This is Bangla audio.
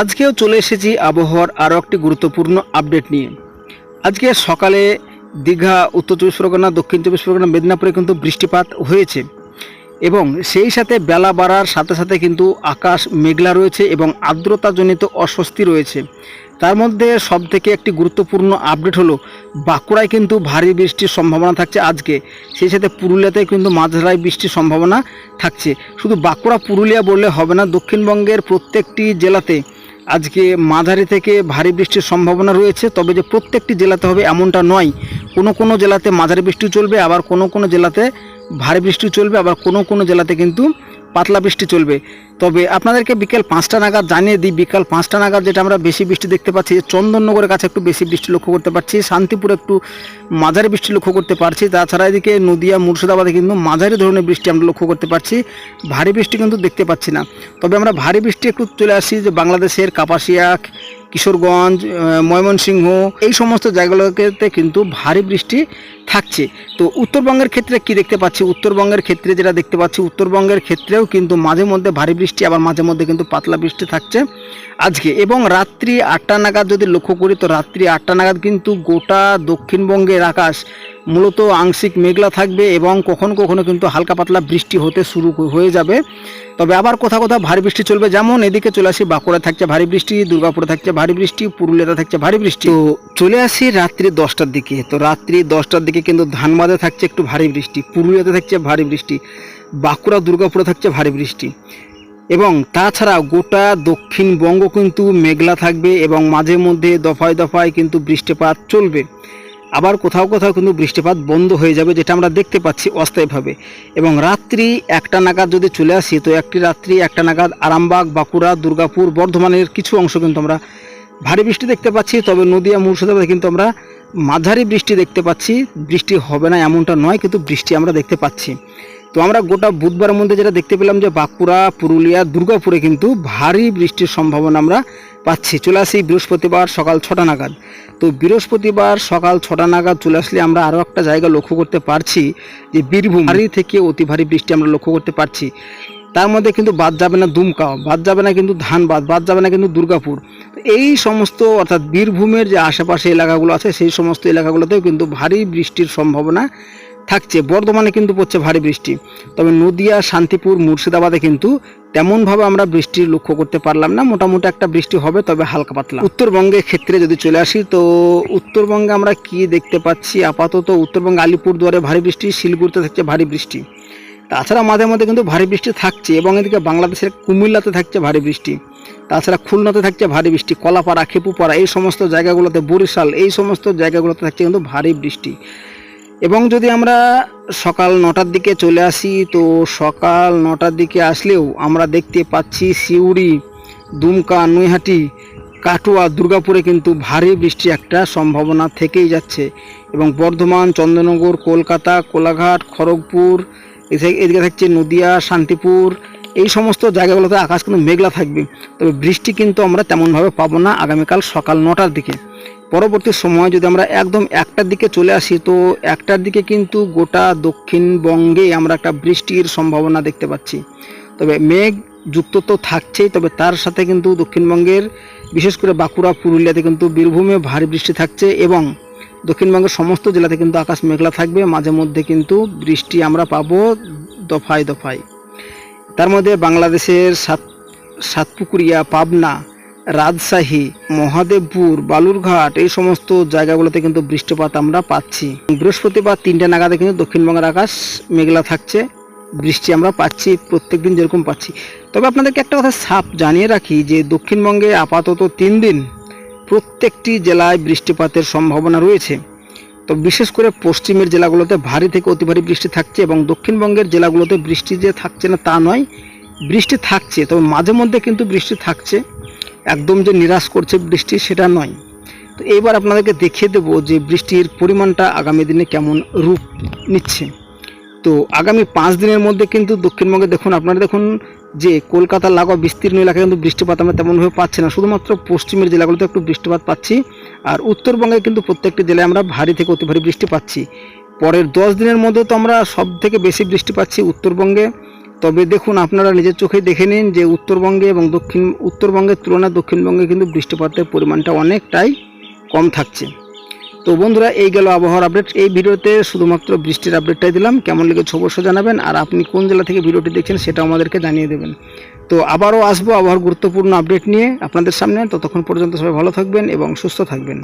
আজকেও চলে এসেছি আবহাওয়ার আরও একটি গুরুত্বপূর্ণ আপডেট নিয়ে। আজকে সকালে দীঘা, উত্তর চব্বিশ পরগনা, দক্ষিণ চব্বিশ পরগনা, মেদিনীপুরে কিন্তু বৃষ্টিপাত হয়েছে এবং সেই সাথে বেলা বাড়ার সাথে সাথে কিন্তু আকাশ মেঘলা রয়েছে এবং আর্দ্রতাজনিত অস্বস্তি রয়েছে। তার মধ্যে সবথেকে একটি গুরুত্বপূর্ণ আপডেট হলো, বাঁকুড়ায় কিন্তু ভারী বৃষ্টির সম্ভাবনা থাকছে আজকে। সেই সাথে পুরুলিয়াতে কিন্তু মাঝারি বৃষ্টির সম্ভাবনা থাকছে। শুধু বাঁকুড়া, পুরুলিয়া বললে হবে না, দক্ষিণবঙ্গের প্রত্যেকটি জেলাতে আজকে মাঝারি থেকে ভারী বৃষ্টির সম্ভাবনা রয়েছে, তবে যে প্রত্যেকটি জেলাতে হবে এমনটা নয়। কোনো কোনো জেলাতে মাঝারি বৃষ্টি চলবে, আবার কোনো কোনো জেলাতে ভারী বৃষ্টি চলবে, আবার কোনো কোনো জেলাতে কিন্তু পাতলা বৃষ্টি চলবে। তবে আপনাদেরকে বিকেল পাঁচটা নাগাদ জানিয়ে দিই, বিকাল পাঁচটা নাগাদ যেটা আমরা বেশি বৃষ্টি দেখতে পাচ্ছি চন্দননগরের কাছে একটু বেশি বৃষ্টি লক্ষ্য করতে পারছি, শান্তিপুরে একটু মাঝারি বৃষ্টি লক্ষ্য করতে পারছি, তাছাড়া এদিকে নদিয়া, মুর্শিদাবাদে কিন্তু মাঝারি ধরনের বৃষ্টি আমরা লক্ষ্য করতে পারছি, ভারী বৃষ্টি কিন্তু দেখতে পাচ্ছি না। তবে আমরা ভারী বৃষ্টি একটু চলে আসি, যে বাংলাদেশের কাপাসিয়া, কিশোরগঞ্জ ময়মনসিংহ, এই সমস্ত জায়গাগুলোতে কিন্তু ভারী বৃষ্টি থাকছে। তো উত্তরবঙ্গের ক্ষেত্রে কি দেখতে পাচ্ছি? উত্তরবঙ্গের ক্ষেত্রে যেটা দেখতে পাচ্ছি, উত্তরবঙ্গের ক্ষেত্রেও কিন্তু মাঝে মধ্যে ভারী বৃষ্টি, আবার মাঝে মধ্যে কিন্তু পাতলা বৃষ্টি থাকছে আজকে। এবং রাত্রি আটটা নাগাদ যদি লক্ষ্য করি, তো রাত্রি আটটা নাগাদ কিন্তু গোটা দক্ষিণবঙ্গের আকাশ মূলত আংশিক মেঘলা থাকবে এবং কখনো কখনো কিন্তু হালকা পাতলা বৃষ্টি হতে শুরু হয়ে যাবে। তবে আবার কোথাও কোথাও ভারী বৃষ্টি চলবে। যেমন এদিকে চলে আসি বাঁকুড়া থাকছে ভারী বৃষ্টি, দুর্গাপুরে থাকছে ভারী বৃষ্টি, পুরুলিয়াতে থাকছে ভারী বৃষ্টি। তো চলে আসি রাত্রি দশটার দিকে। তো রাত্রি দশটার দিকে কিন্তু ধানবাদে থাকছে একটু ভারী বৃষ্টি, পুরুলিয়াতে থাকছে ভারী বৃষ্টি, বাঁকুড়া, দুর্গাপুরে থাকছে ভারী বৃষ্টি। এবং তাছাড়া গোটা দক্ষিণবঙ্গ কিন্তু মেঘলা থাকবে এবং মাঝে মধ্যে দফায় দফায় কিন্তু বৃষ্টিপাত চলবে। আবার কোথাও কোথাও কিন্তু বৃষ্টিপাত বন্ধ হয়ে যাবে যেটা আমরা দেখতে পাচ্ছি অস্থায়ীভাবে। এবং রাত্রি একটা নাগাদ যদি চলে আসি, তো একটি রাত্রি একটা নাগাদ আরামবাগ, বাঁকুড়া, দুর্গাপুর, বর্ধমানের কিছু অংশ কিন্তু আমরা ভারী বৃষ্টি দেখতে পাচ্ছি। তবে নদীয়া, মুর্শিদাবাদে কিন্তু আমরা মাঝারি বৃষ্টি দেখতে পাচ্ছি। বৃষ্টি হবে না এমনটা নয়, কিন্তু বৃষ্টি আমরা দেখতে পাচ্ছি। তো আমরা গোটা বুধবার মধ্যে যেটা দেখতে পেলাম যে বাঁকুড়া, পুরুলিয়া, দুর্গাপুরে কিন্তু ভারী বৃষ্টির সম্ভাবনা আমরা পাচ্ছি। চলে আসি বৃহস্পতিবার সকাল ছটা নাগাদ। তো বৃহস্পতিবার সকাল ছটা নাগাদ চলে আসলে আমরা আরও একটা জায়গা লক্ষ্য করতে পারছি যে বীরভূম। ভারী থেকে অতি ভারী বৃষ্টি আমরা লক্ষ্য করতে পারছি। তার মধ্যে কিন্তু বাদ যাবে না দুমকাও বাদ যাবে না কিন্তু ধানবাদ, বাদ যাবে না কিন্তু দুর্গাপুর। এই সমস্ত অর্থাৎ বীরভূমের যে আশেপাশে এলাকাগুলো আছে, সেই সমস্ত এলাকাগুলোতেও কিন্তু ভারী বৃষ্টির সম্ভাবনা থাকছে। বর্ধমানে কিন্তু পড়ছে ভারী বৃষ্টি। তবে নদিয়া, শান্তিপুর, মুর্শিদাবাদে কিন্তু তেমনভাবে আমরা বৃষ্টির লক্ষ্য করতে পারলাম না। মোটামুটি একটা বৃষ্টি হবে, তবে হালকা পাতলা। উত্তরবঙ্গের ক্ষেত্রে যদি চলে আসি, তো উত্তরবঙ্গে আমরা কি দেখতে পাচ্ছি? আপাতত উত্তরবঙ্গে, আলিপুরদুয়ারে ভারী বৃষ্টি, শিলিগুড়িতে থাকছে ভারী বৃষ্টি। তাছাড়া মাঝে মধ্যে কিন্তু ভারী বৃষ্টি থাকছে এবং এদিকে বাংলাদেশের কুমিল্লাতে থাকছে ভারী বৃষ্টি। তাছাড়া খুলনাতে থাকছে ভারী বৃষ্টি, কলাপাড়া, খেপুপাড়া, এই সমস্ত জায়গাগুলোতে, বরিশাল, এই সমস্ত জায়গাগুলোতে থাকছে কিন্তু ভারী বৃষ্টি। এবং যদি আমরা সকাল নটার দিকে চলে আসি, তো সকাল নটার দিকে আসলেও আমরা দেখতে পাচ্ছি সিউড়ি, দুমকা, নৈহাটি, কাটুয়া, দুর্গাপুরে কিন্তু ভারী বৃষ্টি একটা সম্ভাবনা থেকেই যাচ্ছে। এবং বর্ধমান, চন্দ্রনগর, কলকাতা, কোলাঘাট, খড়গপুর এদিকে থাকছে নদিয়া, শান্তিপুর, এই সমস্ত জায়গাগুলোতে আকাশ কিন্তু মেঘলা থাকবে। তবে বৃষ্টি কিন্তু আমরা তেমনভাবে পাবো না আগামীকাল সকাল নটার দিকে। পরবর্তী সময় যদি আমরা একদম একটার দিকে চলে আসি, তো একটার দিকে কিন্তু গোটা দক্ষিণবঙ্গে আমরা একটা বৃষ্টির সম্ভাবনা দেখতে পাচ্ছি। তবে মেঘ যুক্ত তো থাকছেই, তবে তার সাথে কিন্তু দক্ষিণবঙ্গের, বিশেষ করে বাঁকুড়া, পুরুলিয়াতে কিন্তু বীরভূমে ভারী বৃষ্টি থাকছে এবং দক্ষিণবঙ্গের সমস্ত জেলাতে কিন্তু আকাশ মেঘলা থাকবে, মাঝে মধ্যে কিন্তু বৃষ্টি আমরা পাবো দফায় দফায়। তার মধ্যে বাংলাদেশের সাত, সাতপুকুরিয়া, পাবনা, রাজশাহী, মহাদেবপুর, বালুরঘাট এই সমস্ত জায়গাগুলোতে কিন্তু বৃষ্টিপাত আমরা পাচ্ছি। বৃহস্পতিবার তিনটে নাগাদে কিন্তু দক্ষিণবঙ্গের আকাশ মেঘলা থাকছে, বৃষ্টি আমরা পাচ্ছি প্রত্যেক দিন যেরকম পাচ্ছি। তবে আপনাদেরকে একটা কথা সাপ জানিয়ে রাখি যে দক্ষিণবঙ্গে আপাতত তিন দিন প্রত্যেকটি জেলায় বৃষ্টিপাতের সম্ভাবনা রয়েছে। তো বিশেষ করে পশ্চিমের জেলাগুলোতে ভারী থেকে অতি ভারী বৃষ্টি থাকছে এবং দক্ষিণবঙ্গের জেলাগুলোতে বৃষ্টি যে থাকছে না তা নয়, বৃষ্টি থাকছে, তবে মাঝে মধ্যে কিন্তু বৃষ্টি থাকছে। একদম যে নিরাশ করছে বৃষ্টি সেটা নয়। তো এইবার আপনাদেরকে দেখিয়ে দেবো যে বৃষ্টির পরিমাণটা আগামী দিনে কেমন রূপ নিচ্ছে। তো আগামী পাঁচ দিনের মধ্যে কিন্তু দক্ষিণবঙ্গে দেখুন, আপনারা দেখুন যে কলকাতার লাগোয়া বিস্তীর্ণ এলাকায় কিন্তু বৃষ্টিপাত আমরা তেমনভাবে পাচ্ছি না। শুধুমাত্র পশ্চিমের জেলাগুলোতে একটু বৃষ্টিপাত পাচ্ছি। আর উত্তরবঙ্গে কিন্তু প্রত্যেকটি জেলায় আমরা ভারী থেকে অতি ভারী বৃষ্টি পাচ্ছি। পরের দশ দিনের মধ্যে তো আমরা সব থেকে বেশি বৃষ্টি পাচ্ছি উত্তরবঙ্গে। তবে দেখুন, আপনারা নিজের চোখে দেখে নিন যে উত্তরবঙ্গে এবং দক্ষিণ, উত্তরবঙ্গের তুলনায় দক্ষিণবঙ্গে কিন্তু বৃষ্টিপাতের পরিমাণটা অনেকটাই কম থাকছে। তো বন্ধুরা, এই গেল আবহাওয়ার আপডেট এই ভিডিওতে শুধুমাত্র বৃষ্টির আপডেটটাই দিলাম। কেমন লেগেছে অবশ্য জানাবেন। আর আপনি কোন জেলা থেকে ভিডিওটি দেখছেন সেটা আমাদেরকে জানিয়ে দেবেন। তো আবারও আসব আবহাওয়ার গুরুত্বপূর্ণ আপডেট নিয়ে আপনাদের সামনে। ততক্ষণ পর্যন্ত সবাই ভালো থাকবেন এবং সুস্থ থাকবেন।